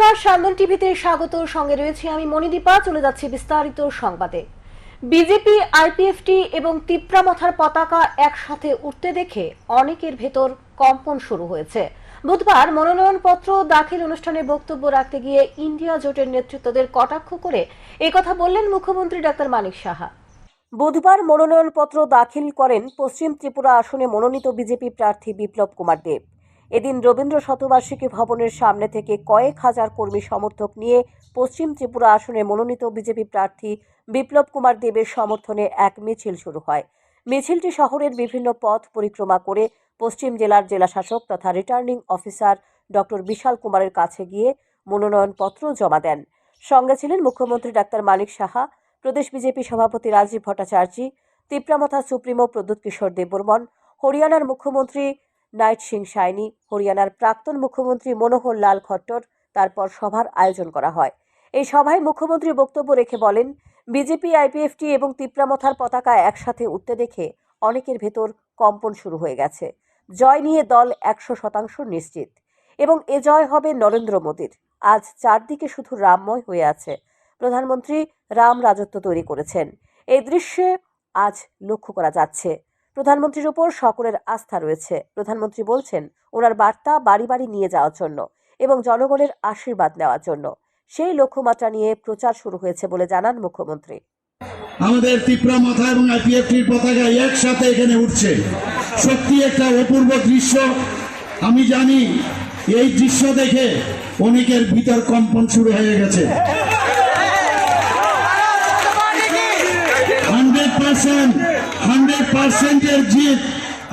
নমস্কার সান্দন টিভিতে স্বাগত। সঙ্গে রয়েছে আমি মণিদীপা, চলে যাচ্ছি বিস্তারিত সংবাদে। বিজেপি আইপিএফটি এবং তিপ্রামথার পতাকা একসাথে উঠতে দেখে অনেকের ভেতর কম্পন শুরু হয়েছে। বুধবার মনোনয়নপত্র দাখিল অনুষ্ঠানে বক্তব্য রাখতে গিয়ে ইন্ডিয়া জোটের নেতৃত্বদের কটাক্ষ করে একথা বললেন মুখ্যমন্ত্রী ডাক্তার মানিক সাহা। বুধবার মনোনয়নপত্র দাখিল করেন পশ্চিম ত্রিপুরা আসনে মনোনীত বিজেপি প্রার্থী বিপ্লব কুমার দেব। এদিন রবীন্দ্র শতবার্ষিকী ভবনের সামনে থেকে কয়েক হাজার কর্মী সমর্থক নিয়ে পশ্চিম ত্রিপুরা আসনে মনোনীত বিজেপি প্রার্থী বিপ্লব কুমার দেবের সমর্থনে এক মিছিল শুরু হয়। মিছিলটি শহরের বিভিন্ন পথ পরিক্রমা করে পশ্চিম জেলার জেলাশাসক তথা রিটার্নিং অফিসার ডক্টর বিশাল কুমারের কাছে গিয়ে মনোনয়নপত্র জমা দেন। সঙ্গে ছিলেন মুখ্যমন্ত্রী ডাক্তার মানিক সাহা, প্রদেশ বিজেপি সভাপতি রাজীব ভট্টাচার্য, তিপ্রামথা সুপ্রিমো প্রদ্যুৎ কিশোর দেববর্মন, হরিয়ানার মুখ্যমন্ত্রী নাইট সিং সাইনি, হরিয়ানার প্রাক্তন মুখ্যমন্ত্রী মনোহর লাল খট্টর, তারপর সভার আয়োজন করা হয়। এই সভায় মুখ্যমন্ত্রী বক্তব্য রেখে বলেন, বিজেপি, আইপিএফটি এবং তিপ্রামথার পতাকা একসাথে উঠতে দেখে অনেকের ভেতর কম্পন শুরু হয়ে গেছে। জয় নিয়ে দল একশো শতাংশ নিশ্চিত। এবং এ জয় হবে নরেন্দ্র মোদীর। আজ চারদিকে শুধু রামময় হয়ে আছে। প্রধানমন্ত্রী রাম রাজত্ব তৈরি করেছেন। এই দৃশ্যে আজ লক্ষ্য করা যাচ্ছে প্রধানমন্ত্রীর উপর সকলের আস্থা রয়েছে প্রধানমন্ত্রী বলছেন ওনার বার্তা বাড়ি বাড়ি নিয়ে যাওয়ার জন্য এবং জনগণের আশীর্বাদ নেওয়ার জন্য সেই লক্ষ্যমাত্রা নিয়ে প্রচার শুরু হয়েছে বলে জানান মুখ্যমন্ত্রী আমাদের তিপ্রা মাথা এবং আইপিএফটির পতাকা একসাথে এখানে উঠছে সত্যি একটা অপূর্ব দৃশ্য আমি জানি এই দৃশ্য দেখে অনেকের ভিতর কম্পন শুরু হয়ে গেছে হান্ড্রেড পার্সেন্ট হান্ড্রেড পার্সেন্টের জিত।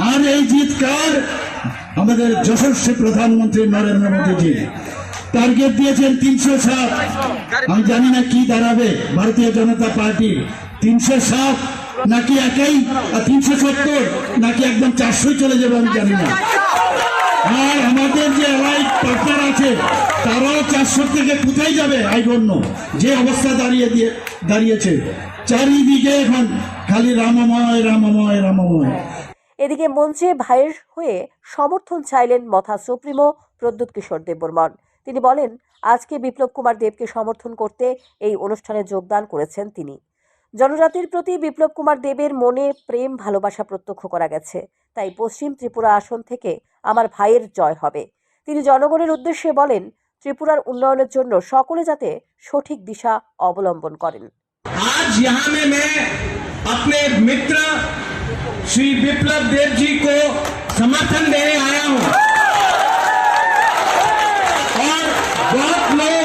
আর এই জিত কার? আমাদের যশস্বী প্রধানমন্ত্রী নরেন্দ্র মোদীজি। টার্গেট দিয়েছেন তিনশো সাত আমি জানি না কি দাঁড়াবে ভারতীয় জনতা পার্টি। তিনশো সাত নাকি একাই? তিনশো সত্তর নাকি একদম চারশোই চলে যাবে আমি জানি না। আর আমাদের যে অ্যালাইড পার্টনার আছে, তারাও চারশো থেকে কোথায় যাবে? আই আইগণ্য যে অবস্থা দাঁড়িয়ে দিয়ে দাঁড়িয়েছে। চারিদিকে এখন খালি রামময় রামময় রামময়। এদিকে মঞ্চে ভাইয়ের হয়ে সমর্থন চাইলেন মথা সুপ্রিমো প্রদ্যুৎ কিশোর দেববর্মন। তিনি বলেন, আজকে বিপ্লব কুমার দেবকে সমর্থন করতে এই অনুষ্ঠানে যোগদান করেছেন তিনি। জনজাতির প্রতি বিপ্লব কুমার দেবের মনে প্রেম, ভালোবাসা প্রত্যক্ষ করা গেছে। তাই পশ্চিম ত্রিপুরা আসন থেকে আমার ভাইয়ের জয় হবে তিনি জনগণের উদ্দেশ্যে বলেন ত্রিপুরার উন্নয়নের জন্য সকলে যাতে সঠিক দিশা অবলম্বন করেন आज यहाँ में मैं अपने मित्र श्री विप्लव देव जी को समर्थन देने आया हूँ और बहुत लोग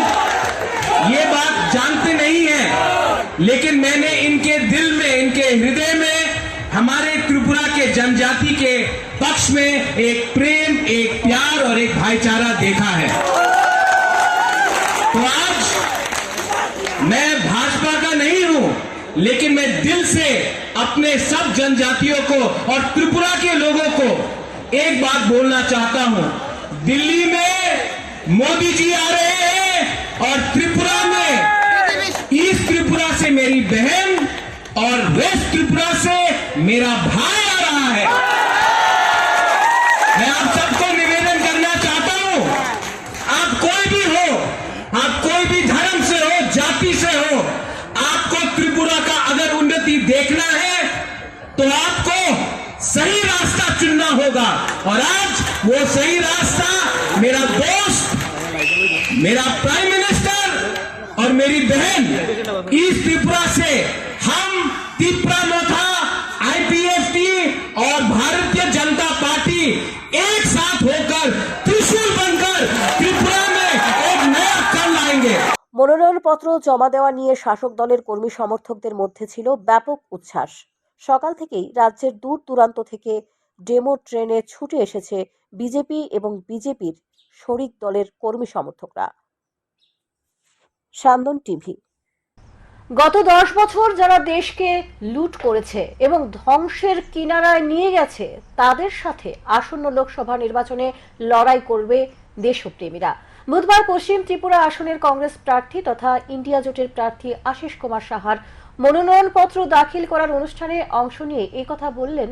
ये बात जानते नहीं हैं लेकिन मैंने इनके दिल में इनके हृदय में हमारे त्रिपुरा के जनजाति के पक्ष में एक प्रेम, एक प्यार और एक भाईचारा देखा है। तो आज मैं भाजपा का नहीं हूँ, लेकिन मैं दिल से अपने सब जनजातियों को और त्रिपुरा के लोगों को एक बात बोलना चाहता हूँ। दिल्ली में मोदी जी आ रहे हैं और त्रिपुरा में ईस्ट त्रिपुरा से मेरी बहन और वेस्ट त्रिपुरा से मेरा भाई आ रहा है। मैं आप सबको निवेदन करना चाहता हूँ, आप कोई भी हो, आप कोई भी धर्म से हो, जाति से हो, आपको त्रिपुरा का अगर उन्नति देखना है तो आपको सही रास्ता चुनना होगा। और आज वो सही रास्ता मेरा दोस्त, मेरा प्राइम मिनिस्टर और मेरी बहन ईस्ट त्रिपुरा से और भारतीय जनता पार्टी एक साथ होकर त्रिशूल बनकर त्रिपुरा में एक नया कल लाएंगे মনোনয়নপত্র জমা দেওয়া নিয়ে শাসক দলের কর্মী সমর্থকদের মধ্যে ছিল ব্যাপক উচ্ছ্বাস সকাল থেকেই রাজ্যের দূর দূরান্ত থেকে ডেমো ট্রেনে ছুটে এসেছে বিজেপি এবং বিজেপির শরিক দলের কর্মী সমর্থকরা সান্দন টিভি গত দশ বছর যারা দেশকে লুট করেছে এবং ধ্বংসের কিনারায় নিয়ে গেছে, তাদের সাথে আসন্ন লোকসভা নির্বাচনে লড়াই করবে দেশপ্রেমীরা। বুধবার পশ্চিম ত্রিপুরা আসনের কংগ্রেস প্রার্থী তথা ইন্ডিয়া জোটের প্রার্থী আশিস কুমার সাহার মনোনয়নপত্র দাখিল করার অনুষ্ঠানে অংশ নিয়ে কথা বললেন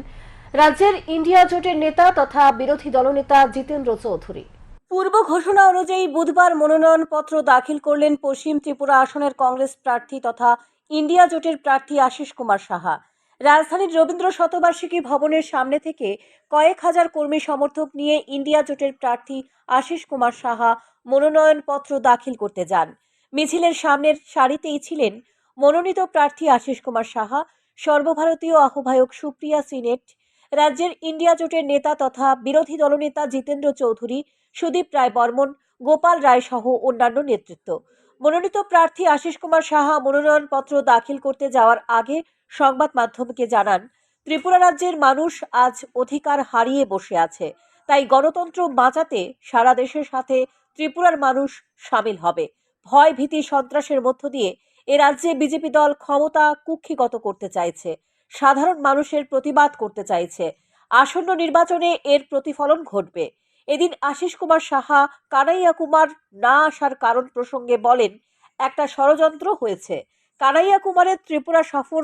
রাজ্যের ইন্ডিয়া জোটের নেতা তথা বিরোধী দলনেতা জিতেন্দ্র চৌধুরী। পূর্ব ঘোষণা অনুযায়ী বুধবার মনোনয়নপত্র দাখিল করলেন পশ্চিম ত্রিপুরা আসনের কংগ্রেস প্রার্থী তথা ইন্ডিয়া জোটের প্রার্থী আশিস কুমার সাহা। রাজধানীর রবীন্দ্র শতবার্ষিকী ভবনের সামনে থেকে কয়েক হাজার কর্মী সমর্থক নিয়ে ইন্ডিয়া জোটের প্রার্থী আশিস কুমার সাহা মনোনয়নপত্র দাখিল করতে যান। মিছিলের সামনের সারিতেই ছিলেন মনোনীত প্রার্থী আশিস কুমার সাহা। সর্বভারতীয় আহ্বায়ক সুপ্রিয়া সিনেট রাজ্যের ইন্ডিয়া জোটের নেতা তথা বিরোধী দলনেতা জিতেন্দ্র চৌধুরী, সুদীপ রায় বর্মন, গোপাল রায় সহ অন্যান্য নেতৃত্ব। মনোনীত প্রার্থী আশিস কুমার সাহা মনোনয়নপত্র দাখিল করতে যাওয়ার আগে সংবাদ মাধ্যমকে জানান, ত্রিপুরা রাজ্যের মানুষ আজ অধিকার হারিয়ে বসে আছে, তাই গণতন্ত্র বাঁচাতে সারা দেশের সাথে ত্রিপুরার মানুষ সামিল হবে। ভয় ভীতি সন্ত্রাসের মধ্য দিয়ে এ রাজ্যে বিজেপি দল ক্ষমতা কুক্ষিগত করতে চাইছে। সাধারণ মানুষের প্রতিবাদ করতে চাইছে। আসন্ন নির্বাচনে এর প্রতিফলন ঘটবে। এদিন আশিস কুমার সাহা, কানাইয়া কুমার না আসার কারণ প্রসঙ্গে বলেন, একটা ষড়যন্ত্র হয়েছে। কানাইয়া কুমারের ত্রিপুরা সফর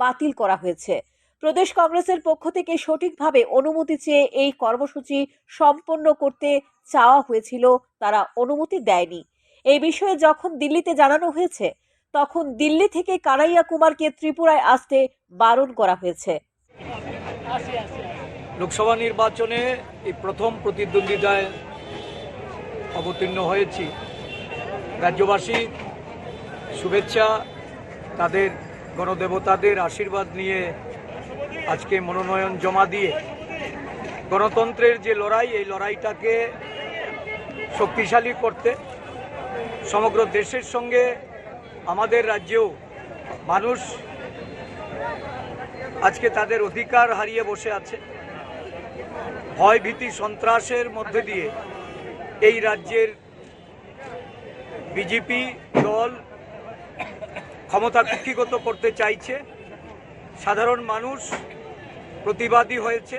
বাতিল করা হয়েছে। প্রদেশ কংগ্রেসের পক্ষ থেকে সঠিকভাবে অনুমতি চেয়ে এই কর্মসূচি সম্পন্ন করতে চাওয়া হয়েছিল, তারা অনুমতি দেয়নি। এই বিষয়ে যখন দিল্লিতে জানানো হয়েছে তখন দিল্লি থেকে কানাইয়া কুমারকে ত্রিপুরায় আসতে বারণ করা হয়েছে। লোকসভা নির্বাচনে এই প্রথম প্রতিদ্বন্দ্বিতায় অবতীর্ণ হয়েছি। রাজ্যবাসী শুভেচ্ছা, তাদের গণদেবতাদের আশীর্বাদ নিয়ে আজকে মনোনয়ন জমা দিয়ে গণতন্ত্রের যে লড়াই, এই লড়াইটাকে শক্তিশালী করতে সমগ্র দেশের সঙ্গে আমাদের রাজ্যেও মানুষ আজকে তাদের অধিকার হারিয়ে বসে আছে। ভয় ভীতি সন্ত্রাসের মধ্যে দিয়ে এই রাজ্যের বিজেপি দল ক্ষমতা কুক্ষিগত করতে চাইছে। সাধারণ মানুষ প্রতিবাদী হয়েছে।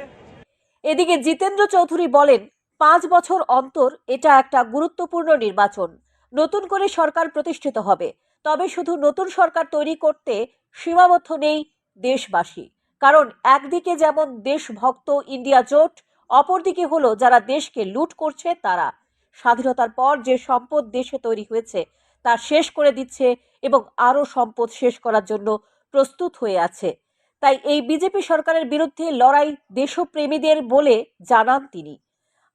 এদিকে জিতেন্দ্র চৌধুরী বলেন, পাঁচ বছর অন্তর এটা একটা গুরুত্বপূর্ণ নির্বাচন। নতুন করে সরকার প্রতিষ্ঠিত হবে। তবে শুধু নতুন সরকার তৈরি করতে সীমাবদ্ধ নেই দেশবাসী। কারণ একদিকে যেমন দেশভক্ত ইন্ডিয়া জোট, অপরদিকে হলো যারা দেশকে লুট করছে তারা। স্বাধীনতার পর যে সম্পদ দেশে তৈরি হয়েছে তা শেষ করে দিচ্ছে এবং আরও সম্পদ শেষ করার জন্য প্রস্তুত হয়ে আছে। তাই এই বিজেপি সরকারের বিরুদ্ধে লড়াই দেশপ্রেমীদের বলে জানান তিনি।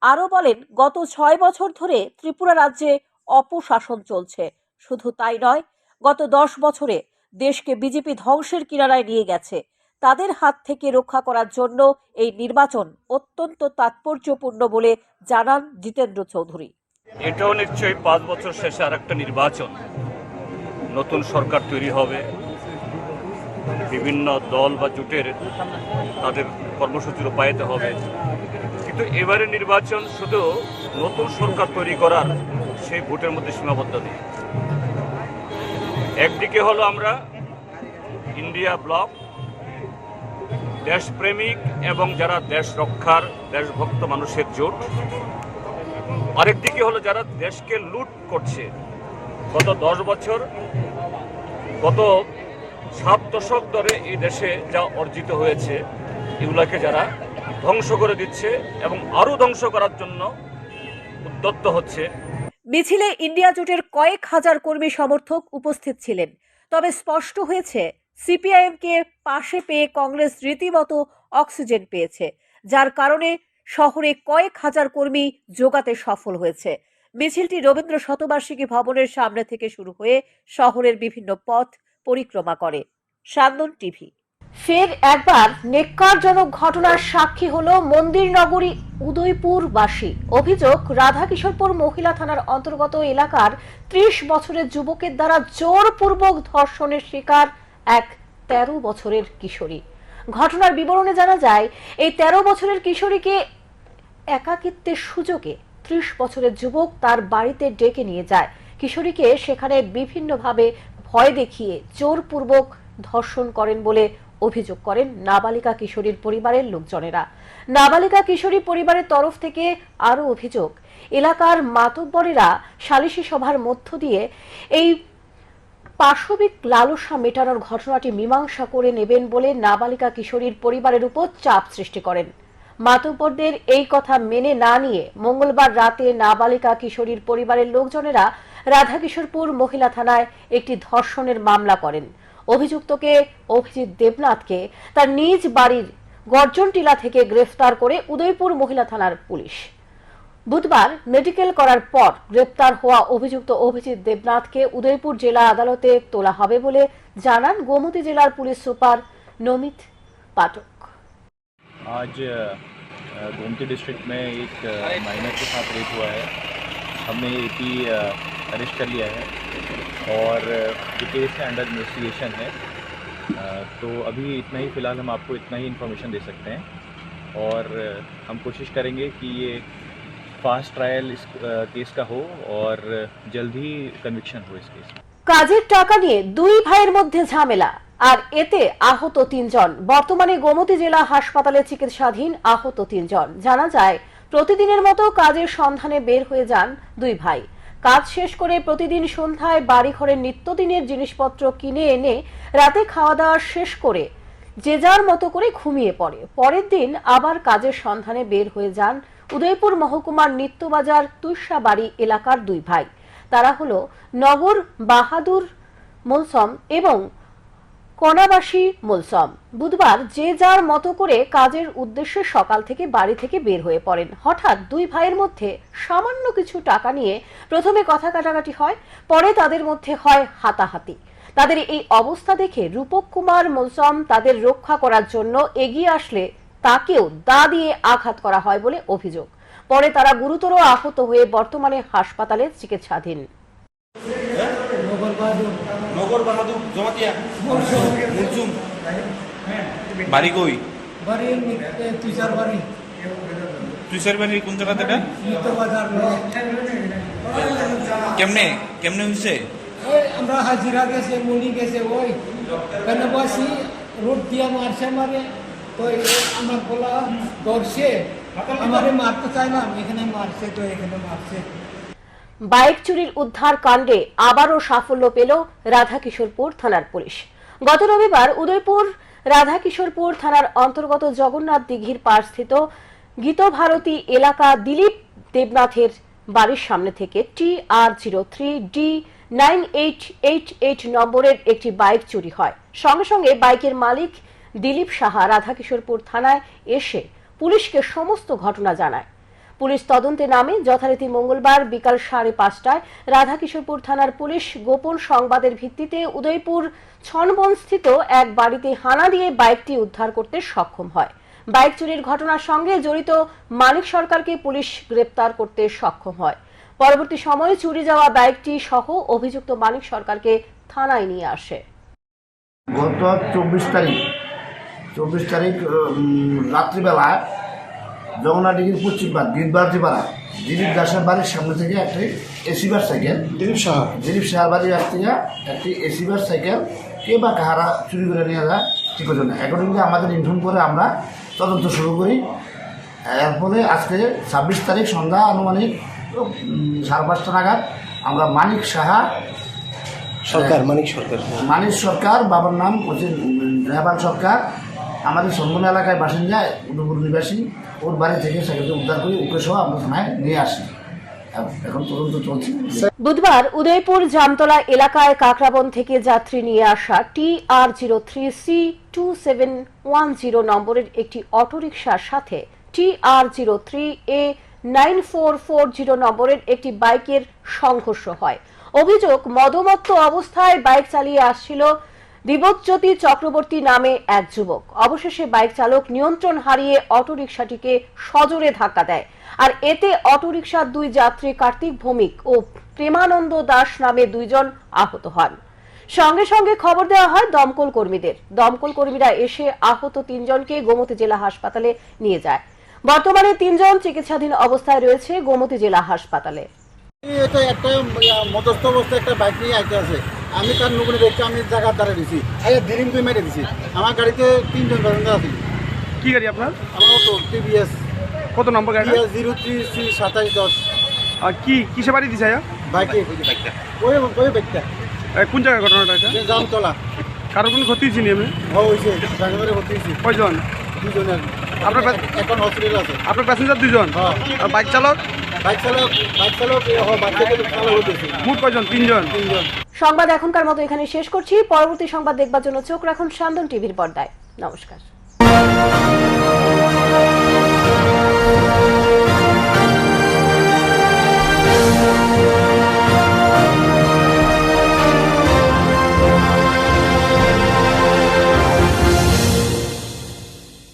আরও বলেন, গত ছয় বছর ধরে ত্রিপুরা রাজ্যে অপশাসন চলছে। শুধু তাই নয় গত দশ বছরে দেশকে বিজেপি ধ্বংসের কিনারায় নিয়ে গেছে। তাদের হাত থেকে রক্ষা করার জন্য এই নির্বাচন অত্যন্ত তাৎপর্যপূর্ণ বলে জানান জিতেন্দ্র চৌধুরী। এটাও নিশ্চয়ই পাঁচ বছর শেষে আর একটা নির্বাচন। নতুন সরকার তৈরি হবে। বিভিন্ন দল বা জোটের তাদের কর্মসূচি রূপায়িত হবে। কিন্তু এবারে নির্বাচন শুধু নতুন সরকার তৈরি করার সেই ভোটের মধ্যে সীমাবদ্ধ নেই। একদিকে হলো আমরা ইন্ডিয়া ব্লক, দেশপ্রেমিক এবং যারা দেশ রক্ষার, দেশভক্ত মানুষের জোট। আরেকদিকে হলো যারা দেশকে লুট করছে। গত দশ বছর, গত সাত দশক ধরে এই দেশে যা অর্জিত হয়েছে, এগুলাকে যারা ধ্বংস করে দিচ্ছে এবং আরও ধ্বংস করার জন্য উদ্যত্ত হচ্ছে। মিছিলে ইন্ডিয়া জোটের কয়েক হাজার কর্মী সমর্থক উপস্থিত ছিলেন। তবে স্পষ্ট হয়েছে, সিপিআইএমকে পাশে পেয়ে কংগ্রেস রীতিমতো অক্সিজেন পেয়েছে, যার কারণে শহরে কয়েক হাজার কর্মী জোগাতে সফল হয়েছে। মিছিলটি রবীন্দ্র শতবার্ষিকী ভবনের সামনে থেকে শুরু হয়ে শহরের বিভিন্ন পথ পরিক্রমা করে। সান্দন টিভি ফের একবার নেককারজনক ঘটনার সাক্ষী হলো মন্দির নগরী উদয়পুরবাসী। অভিযোগ, রাধাকিশোরপুর মহিলা থানার অন্তর্গত এলাকার ত্রিশ বছরের যুবকের দ্বারা জোরপূর্বক ধর্ষণের শিকার এক তেরো বছরের কিশোরী। ঘটনার বিবরণে জানা যায়, এই তেরো বছরের কিশোরীকে একাকিত্বের সুযোগে ত্রিশ বছরের যুবক তার বাড়িতে ডেকে নিয়ে যায়। কিশোরীকে সেখানে বিভিন্নভাবে ভয় দেখিয়ে জোরপূর্বক ধর্ষণ করেন বলে অভিযোগ করেন নাবালিকা কিশোরীর পরিবারের লোকজনেরা। নাবালিকা কিশোরী পরিবারের তরফ থেকে আরও অভিযোগ, এলাকার মাতব্বরেরা সালিশি সভার মধ্য দিয়ে এই পাশবিক লালসা মেটানোর ঘটনাটি মীমাংসা করে নেবেন বলে নাবালিকা কিশোরীর পরিবারের উপর চাপ সৃষ্টি করেন। মাতব্বরদের এই কথা মেনে না নিয়ে মঙ্গলবার রাতে নাবালিকা কিশোরীর পরিবারের লোকজনেরা রাধাকিশোরপুর মহিলা থানায় একটি ধর্ষণের মামলা করেন। অভিযুক্তকে অভিজিৎ দেবনাথকে তার নিজ বাড়ির গর্জনটিলা থেকে গ্রেফতার করে উদয়পুর মহিলা থানার পুলিশ বুধবার মেডিকেল করার পর গ্রেপ্তার হওয়া অভিযুক্ত অভিজিৎ দেবনাথকে উদয়পুর জেলা আদালতে তোলা হবে বলে জানান গোমতী জেলার পুলিশ সুপার নমিত পাঠক आज अ, गोमती डिस्ट्रिक्ट में एक माइनर के साथ रेप हुआ है हमने ए पी अरेस्ट कर लिया है और अ, ये केस है अंडर इन्वेस्टिगेशन है अ, तो अभी इतना ही फ़िलहाल हम आपको इतना ही इन्फॉर्मेशन दे सकते हैं और अ, हम कोशिश करेंगे कि ये फास्ट ट्रायल इस अ, केस का हो और अ, जल्द ही कन्विक्शन हो इस केस में কাজের টাকা নিয়ে দুই ভাইয়ের মধ্যে ঝামেলা আর এতে আহত তিনজন বর্তমানে গোমতী জেলা হাসপাতালে চিকিৎসাধীন আহত তিনজন জানা যায় প্রতিদিনের মতো কাজের সন্ধানে বের হয়ে যান দুই ভাই কাজ শেষ করে প্রতিদিন সন্ধ্যায় বাড়ি ঘরের নিত্যদিনের জিনিসপত্র কিনে এনে রাতে খাওয়া দাওয়া শেষ করে যে যার মতো করে ঘুমিয়ে পড়ে। পরের দিন আবার কাজের সন্ধানে বের হয়ে যান উদয়পুর মহকুমার নিত্যবাজার তুষাবাড়ি এলাকার দুই ভাই। তারা হলো নগর বাহাদুর মৌসম এবং কণাবাসী মুলসম। বুধবার যে যার মতো করে কাজের উদ্দেশ্যে সকাল থেকে বাড়ি থেকে বের হয়ে পড়েন। হঠাৎ দুই ভাইয়ের মধ্যে সামান্য কিছু টাকা নিয়ে প্রথমে কথা কাটাকাটি হয়, পরে তাদের মধ্যে হয় হাতাহাতি। তাদের এই অবস্থা দেখে রূপক কুমার মুলসম তাদের রক্ষা করার জন্য এগিয়ে আসলে তাকেও দা দিয়ে আঘাত করা হয় বলে অভিযোগ। পরে তারা গুরুতর আহত হয়ে বর্তমানে হাসপাতালে চিকিৎসাধীন। নগর বাহাদুর জমাতিয়া মুলসুম বাড়ি কই? বাড়ি তুষার বাড়ি। তুষার বাড়ি কোন জায়গাতে এটা? কেমনে? কেমনে হয়েছে ওই আমরা হাজিরা গেছে মুনি গেছে ওই। কেন বসি? রোড দিয়া মারছে মারে তো আমার বলা ধরছে। আমারে মারতে চায় না এখানে মারছে তো এখানে মারছে। বাইক চুরির উদ্ধার কাণ্ডে আবারও সাফল্য পেল রাধাকিশোরপুর থানার পুলিশ। গত রবিবার উদয়পুর রাধাকিশোরপুর থানার অন্তর্গত জগন্নাথ দিঘির পাড়স্থিত গীতভারতী এলাকা দিলীপ দেবনাথের বাড়ির সামনে থেকে T R zero three D nine eight eight eight নম্বরের একটি বাইক চুরি হয়। সঙ্গে সঙ্গে বাইকের মালিক দিলীপ সাহা রাধাকিশোরপুর থানায় এসে পুলিশকে সমস্ত ঘটনা জানায়। পুলিশ তদন্তে নামে। যথারীতি মঙ্গলবার বিকাল সাড়ে পাঁচটায় রাধাকিশোরপুর থানার পুলিশ গোপন সংবাদের ভিত্তিতে উদয়পুর ছনবনস্থিত এক বাড়িতে হানা দিয়ে বাইকটি উদ্ধার করতে সক্ষম হয়। বাইক চুরির ঘটনার সঙ্গে জড়িত মানিক সরকারকে পুলিশ গ্রেপ্তার করতে সক্ষম হয়। পরবর্তী সময়ে চুরি যাওয়া বাইকটি সহ অভিযুক্ত মানিক সরকারকে থানায় নিয়ে আসে। গত চব্বিশ তারিখ চব্বিশ তারিখ উম, রাত্রিবেলা জগন্নাথডিগির পশ্চিম পাড় গীতবাড়ি পাড়া। দিলীপ দাসের বাড়ির সামনে থেকে একটি এসি এসিবার সাইকেল। দিলীপ সাহা। দিলীপ সাহার বাড়ির কাছ থেকে একটি এসি এসিবার সাইকেল কে বা কাহারা চুরি করে নিয়ে যায় ঠিক হচ্ছে না। অ্যাকর্ডিংলি আমাদের ইনফর্ম করে আমরা তদন্ত শুরু করি। এরপরে আজকে ছাব্বিশ তারিখ সন্ধ্যা আনুমানিক সাড়ে পাঁচটা নাগাদ আমরা মানিক সাহা সরকার মানিক সরকার মানিক সরকার বাবার নাম হচ্ছে রেহাবান সরকার। আমাদের সম্পূর্ণ এলাকায় বাসিন্দা উদয়পুর নিবাসী। ওর বাড়ি থেকে সাইকেলটি উদ্ধার করি, ওকে সহ আমরা থানায় নিয়ে আসি। বুধবার উদয়পুর জামতলা এলাকায় কাকরাবন থেকে যাত্রী নিয়ে আসা T R zero three C two seven one zero নম্বরের একটি অটোরিকশার সাথে T R zero three A nine four four zero নম্বরের একটি বাইকের সংঘর্ষ হয়। অভিযোগ মদমত্ত অবস্থায় বাইক চালিয়ে আসছিল দিবজ্যোতি চক্রবর্তী নামে এক যুবক। অবশেষে বাইক চালক নিয়ন্ত্রণ হারিয়ে অটোরিকশাটিকে সজোরে ধাক্কা দেয়। আর এতে অটোরিকশার দুই যাত্রী কার্তিক ভৌমিক ও প্রেমানন্দ দাস নামে দুইজন আহত হন। সঙ্গে সঙ্গে খবর দেওয়া হয় দমকল কর্মীদের। দমকল কর্মীরা এসে আহত তিনজনকে গোমতী জেলা হাসপাতালে নিয়ে যায়। বর্তমানে তিনজন চিকিৎসাধীন অবস্থায় রয়েছে গোমতী জেলা হাসপাতালে। এটা একটা মধ্যস্থ অবস্থায় একটা বাইক নিয়ে আইতে আছে। আমি তার নগুনে দেখছি আমি জায়গার দ্বারা দিছি। আগে দিলিম তুই মেরে দিছি। আমার গাড়িতে তিনজন প্যাসেঞ্জার আছে। কি গাড়ি আপনার? আমার অটো টিভিএস। কত নম্বর গাড়ি জিরো থ্রি সি সাতাইশ দশ। আর কি কিসে বাড়ি দিছে আয়া? বাইকে। ওই ওই বাইকটা। কোন জায়গায় ঘটনাটা এটা? জামতলা। কারও কোনো ক্ষতি হয়েছে ও হয়েছে। জানুয়ারি ভর্তি হয়েছি। কয়জন? দুজনের আপনার এখন হসপিটাল আছে। আপনার প্যাসেঞ্জার দুজন হ্যাঁ। আর বাইক চালক? বাইক চালক বাইক চালক বাচ্চা চালক মোট কয়জন? তিনজন? তিনজন। সংবাদ এখনকার মতো এখানে শেষ করছি। পরবর্তী সংবাদ দেখবার জন্য চোখ রাখুন সান্দন টিভির পর্দায়। নমস্কার।